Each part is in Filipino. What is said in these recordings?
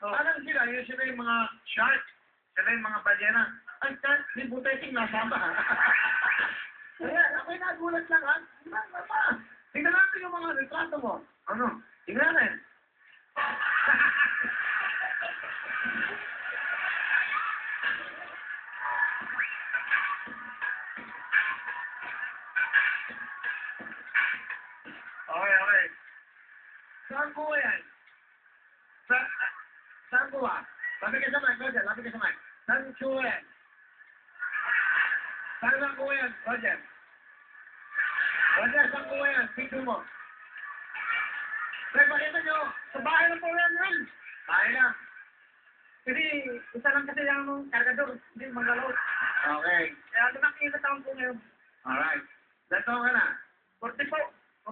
parang sila, yun sila yung mga shark, sila yung mga balyena. Ay, shark, di buteting nasama. Kaya, ako'y nagulat lang, ha? Roger. Lapit ka sa mic. Saan ko yan? Saan ko yan, Roger? Roger, saan ko yan? Picture mo. Sir, pakita nyo. Sa bahay ng po yan. Bahay lang. Kasi isa lang kasi yung kargador, hindi manggalaw. Okay. Kaya lumaki yung taon ko ngayon. Alright. Dato ka na. 40 po.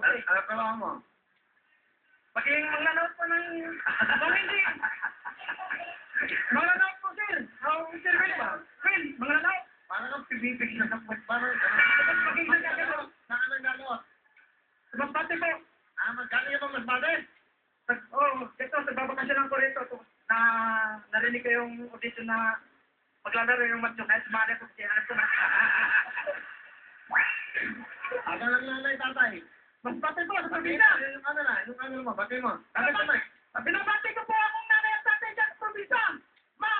Okay. Ano trabaho mo? Paging manggalaw po ng... Kung hindi, manggalaw po sir. Ang sir Will ba? Will, manggalaw. Pibibig na puwet. Parang, Tapos maging nagkakalaw. Saan ka naglalot? Sa Masbate po. Ah, magkano yung mga masbate? Pag, oh, ito, sa babakasyon ko rito, to, na narinig ko yung audition na maglalaro yung matyo kahit sumali ko na. Ako lang nanay tatay. Mas pati po sa Sabi probinsya. na, yung ano na, yung ano mo, bati mo. Sabi sa mic. Binabati ko po akong nanay at tatay dyan sa probinsya. Ma,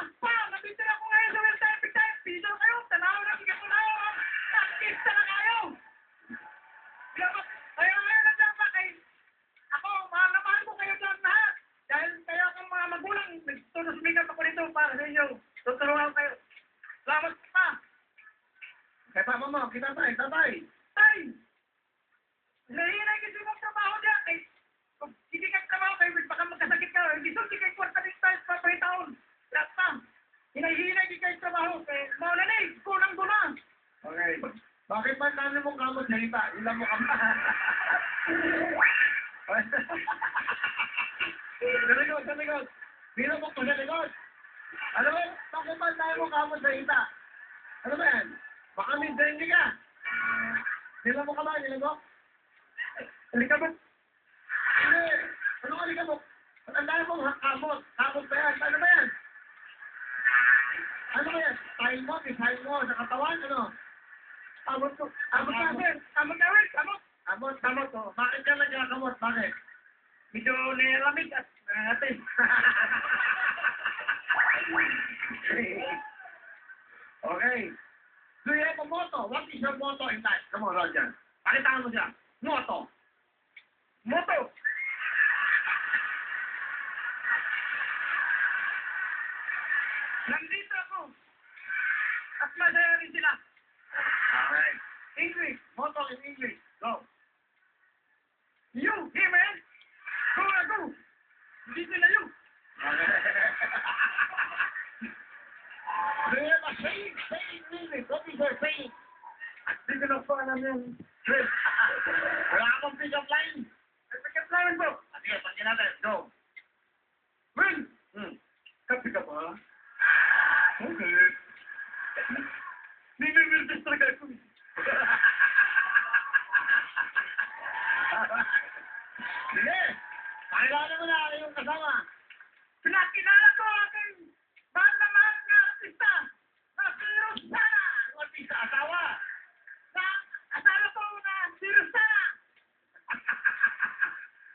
dito para sa inyo. Tuturuan kayo. Salamat pa. Kay papa mo, kita tatay, tatay. Tay! Nahihinay kasi mong trabaho dyan. Eh, kung hindi ka trabaho kayo, baka magkasakit ka. Hindi so, hindi kayo kwarta din tayo sa pwede taon. Lahat pa. Hinahihinay di kayo trabaho. Eh, mauna na eh, kulang guna. Okay. Bakit ba kami mong kamot na iba? Ilan mo kama? Ano ba? Ba tayo mong kamot sa ita? Ano ba yan? Baka may dengue ka. Nilam mo ka ba? Nilam mo? Halika ba? Hindi. Ano ka liga mo? Ang dami mong kamot. Kamot ba yan? Ano ba yan? Ano ba yan? Style mo, design mo, sa katawan, ano? Amot ko. Amot ka, sir. Amot ka, Rick. Amot. Kamot, oh. Bakit ka nagkakamot? Bakit? Medyo nilamig at natin. On, Roger. Pakitaan mo siya. Motto. Moto. Nandito ako. At masaya rin sila. Alright. English. Motto in English. Go. You, hey man. Go go. Dito na you. Okay. Do you have a saying? Saying in English. What is your saying? Dito na po alam Chris. Wala akong pick-up line. Pick-up line po. Ah, Sige, pagkin natin. Go. Will, Hmm. kapi ka ba? Okay. Hindi may will talaga ako. Sige. Pakilala mo na yung kasama. Pinakilala ko ang aking mahal na mahal na artista na si Rosana. Yung artista, asawa. Na asawa ko na si Rosana. Gusto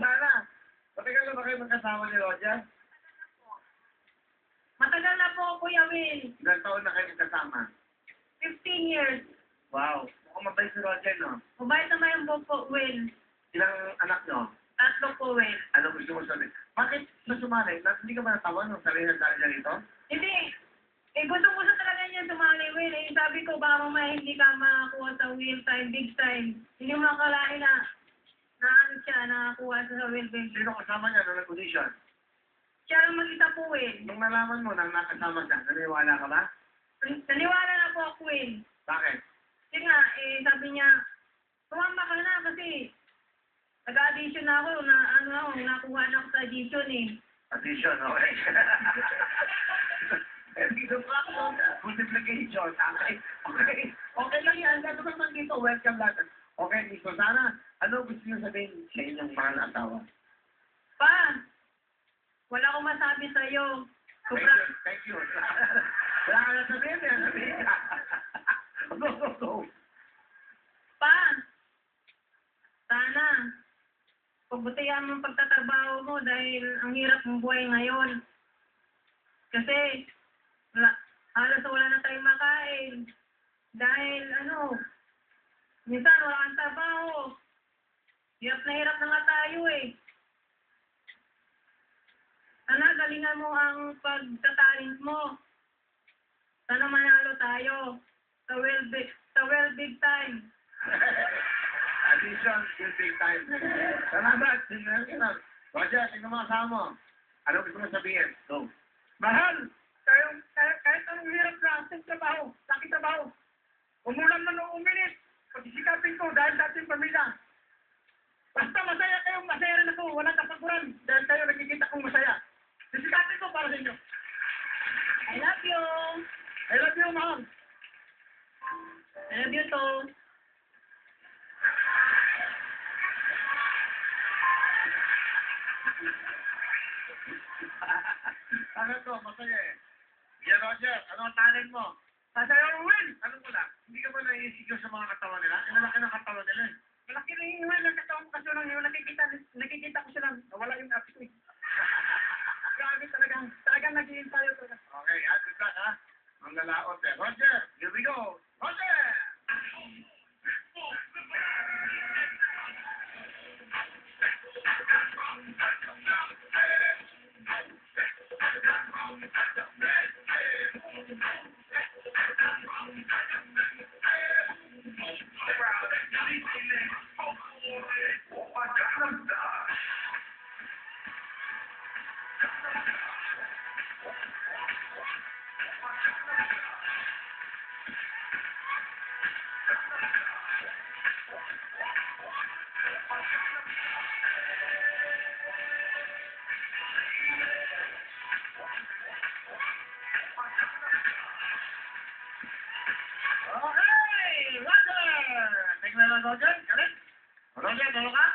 sana. Matagal na ba kayo magkasama ni Roger? Matagal na po, Kuya Will. Ilang taon na kayo magkasama? 15 years. Wow. Mukhang mabait si Roger, no? Mabait naman yung po, Will. Ilang anak nyo? Tatlo po, Will. Ano gusto mo sabihin? Bakit na sumali? Hindi ka ba natawa nung sabihin ng dahil rito? Hindi. Eh, gusto-gusto talaga niya sumali, Will. Eh, sabi ko, baka mamaya hindi ka makakuha sa Will time, big time. Hindi mo akalain na siya, nakakuha siya sa big. Sino kasama niya nung nag-audition? Siya lang mag-isa po, Will. Nung nalaman mo na nakasama siya, naniwala ka ba? Naniwala na po ako, Will. Bakit? Kasi nga, eh, sabi niya, tumama ka na kasi nag-audition na ako, na ano ako, nakuha na ako sa audition eh. Audition, okay. Eh, dito. Multiplication, okay. Okay. Okay lang yan. Gano'n naman mo, welcome lahat. Okay, Miss Rosana, ano gusto niyo sabihin sa inyong mahal na asawa? Pa, wala akong masabi sa'yo. Thank Sobra, you, thank you. Wala ka na sabihin, may sabihin ka. Go, go, go. pa, sana, pagbutihan mo ang pagtatrabaho mo dahil ang hirap ng buhay ngayon. Kasi, wala, halos wala na tayong makain. Dahil, ano, minsan wala kang trabaho. Hirap na hirap na nga tayo eh. Sana, galingan mo ang pagtatalent mo. Sana manalo tayo sa well big, sa well big time. Addition, yung big time. Salamat, sinunod ka na. Roger, tingnan mo kasama mo. Ano gusto mo sabihin? Go. Mahal, kayo, kahit, kahit anong hirap na ating trabaho, sa aking trabaho, umulan man o uminit, pagsisikapin ko dahil sa ating pamilya. Basta masaya kayo, masaya rin ako, walang kapaguran dahil kayo nakikita kong masaya. Sisikapin ko para sa inyo. I love you. I love you, mahal. I love you too. ano to, masaya eh. Yeah, Roger, ano ang talent mo? Masaya ang win. Ano mo lang, naiisip sa mga katawan nila? Ilalaki ng katawan nila eh. Malaki na yung ng katawan ko kasi lang yung nakikita, nakikita ko silang nawala yung apps ko eh. Grabe talagang, talagang naging tayo talaga. Okay, at good luck ha. Ang lalaot eh. Roger, here we go. Roger! Okay, Roger! Tingnan lang Roger, galit. Roger, tulungan.